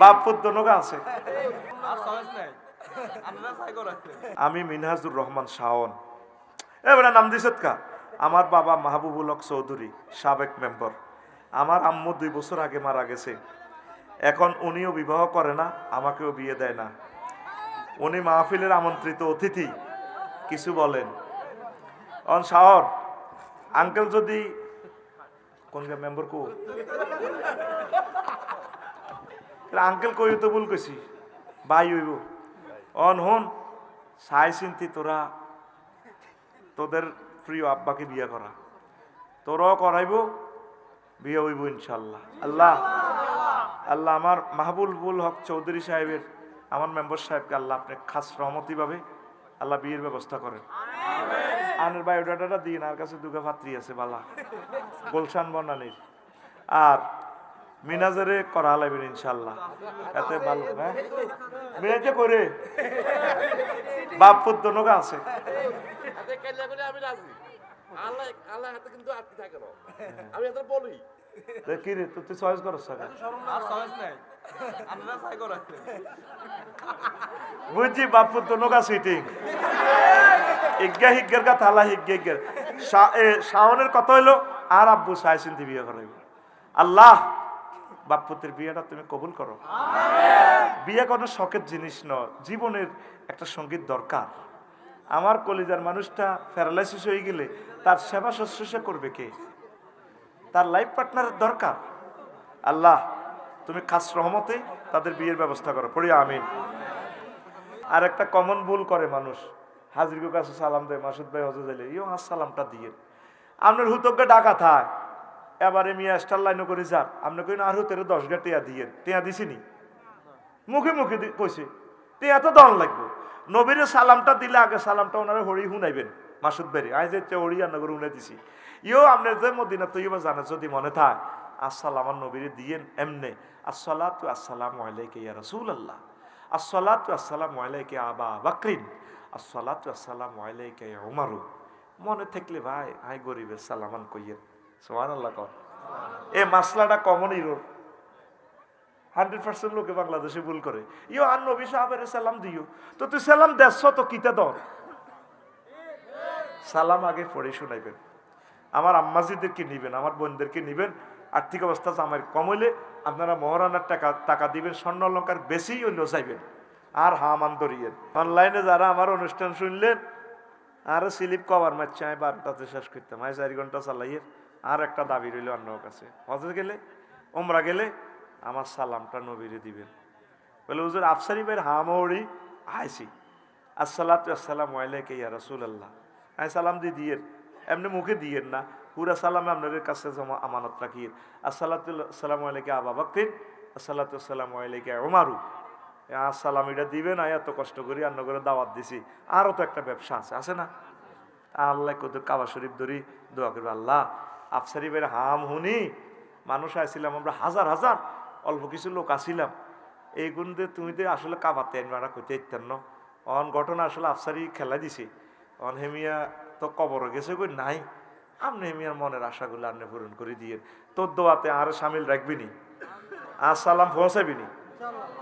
বাপ পুত্র আছে। চাই করে আমি মিনহাজুর রহমান শাওন। এবারে নাম দিছত কা? আমার বাবা মাহবুবুল হক চৌধুরী সাবেক মেম্বার। আমার আম্মু দুই বছর আগে মারা গেছে। এখন উনিও বিবাহ করে না আমাকেও বিয়ে দেয় না। উনি মাহফিলের আমন্ত্রিত অতিথি কিছু বলেন। অন শাহর আঙ্কেল যদি কোন মেম্বার কো? আঙ্কেল কই তো ভুল কইছি? ভাই হইব। অন হন চাই চিন্তি তোরা তোদের প্রিয় আব্বাকে বিয়ে করা। তোরাও করাইব বিয়ে হইব ইনশাল্লাহ। আল্লাহ আল্লাহ আমার মাহবুল হক চৌধুরী সাহেবের আমার মেম্বার সাহেবকে আল্লাহ আপনি খাস রহমতি ভাবে আল্লাহ বিয়ের ব্যবস্থা করেন। আনের বায়োডাটাটা দিন আর কাছে দুগা ভাত্রি আছে বালা। গোলশান বনানির। আর মিনাজারে করা লাগবেন ইনশাল্লাহ এতে ভালো হ্যাঁ? মিনাজে করে। বাপ পুত্র নগা আছে। কি রে তুই চয়েস করছ বুঝছি সিটিং ইজ্ঞা হিজ্ঞের গা থালা হিজ্ঞা হিজ্ঞের শাওনের কত হইল? আর আব্বু চিন্তি বিয়ে করাইব। আল্লাহ বাপ পুত্রের বিয়েটা তুমি কবুল করো। বিয়ে কোনো শখের জিনিস নয়, জীবনের একটা সংগীত দরকার। আমার কলিজার মানুষটা প্যারালাইসিস হয়ে গেলে তার সেবা শুশ্রূষা করবে কে? তার লাইফ পার্টনারের দরকার। আল্লাহ, তুমি খাস রহমতে তাদের বিয়ের ব্যবস্থা করো। পড়ি, আমিন। আর একটা কমন ভুল করে মানুষ। হাজির কাছে সালাম দেয়, মাসুদ ভাই হজে দিলে ইও সালামটা দিয়ে। আপনার হুতজ্ঞ ডাকা থায় এবারে মিয়া স্টার লাইনও করে যার আপনি কইন, আর হুতের দশ গা টিয়া দিয়ে টিয়া দিছিনি? মুখে মুখে কইছে, টিয়া তো দন লাগবে। নবীর সালামটা দিলে আগে সালামটা ওনারা হরি হুনাইবেন মাসুদ ভাই আই যে হরি আর নগর হুনে দিছি। ইও আপনার যে মদিনা তো ইবা জানে যদি মনে থাক আসসালাম নবীরে, দিয়েন এমনে। আসসালাতু আসসালামু আলাইকা ইয়া রাসূলুল্লাহ। আসসালাতু আসসালামু আলাইকা আবা বাকরিন। আসসালাতু আসসালামু আলাইকা ইয়া উমারু। মনে থাকলে ভাই আই গরিবের সালামান কইয়েন। সুবহানাল্লাহ কর। এ মাসলাটা কমন ইরোর হান্ড্রেড লোকে বাংলাদেশে ভুল করে। সালাম তো তুই সালাম তো সালাম আগে পড়ে আমার আম্মাজিদেরকে নিবেন, আমার বোনদেরকে নিবেন। আর্থিক অবস্থা আমার কম হইলে আপনারা মহারানার টাকা টাকা দিবেন, স্বর্ণ অলঙ্কার বেশি হইলেও চাইবেন। আর হামান ধরিয়েন। অনলাইনে যারা আমার অনুষ্ঠান শুনলেন, আরও স্লিপ কভার মারছে, আমি বারোটাতে শেষ করতাম, আমি চারি ঘণ্টা চালাইয়ে আর একটা দাবি রইল অন্য কাছে। হজে গেলে ওমরা গেলে আমার সালামটা নবীরে দিবেন। বলে, হুজুর, আফসারি ভাইয়ের হামৌড়ি আইসি আসসালামু আলাইকা ইয়া রাসূলুল্লাহ। আমি সালাম দিয়ে দিয়ে এমনি মুখে দিয়েন না। পুরা সালামে আপনাদের কাছে জমা আমানত রাখিয়ে আসসালাতু আসসালামু আলাইকা আবা বাকরিন, আসসালাতু আসসালামু আলাইকা ওমারু আসসালাম এটা দিবেন, আয় এত কষ্ট করি অন্য করে দাওয়াত দিছি। আরও তো একটা ব্যবসা আছে আছে না? আল্লাহ কত কাবা শরীফ ধরি, দোয়া করবে আল্লাহ। আফসারি ভাইয়ের হাম হুনি, মানুষ আইছিলাম, আমরা হাজার হাজার, অল্প কিছু লোক আসিলাম এই গুণতে তুমি তো আসলে কাবাতে আনবা কইতে ইত্যান অন ঘটনা আসলে আফসারি খেলা দিছে। অন হেমিয়া তো কবর গেছে কই? নাই। আপনি হেমিয়ার মনের আশাগুলো আপনি পূরণ করে দিয়ে তোর দোয়াতে আর সামিল রাখবিনি। আর সালাম পৌঁছাবিনি